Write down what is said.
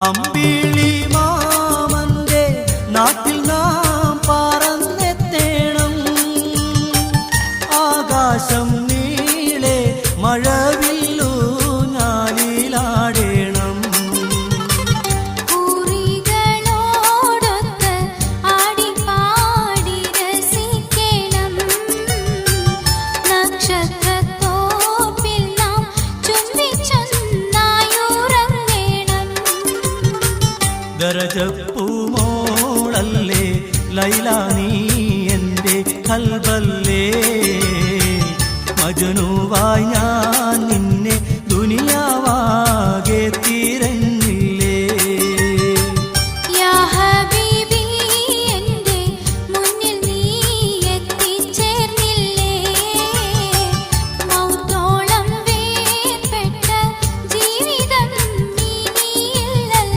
旁边 ദരജപ്പൂമോളല്ലേ ലൈല നീ എന്റെ കൽവല്ലേ മജനുവായി ഞാൻ നിന്നെ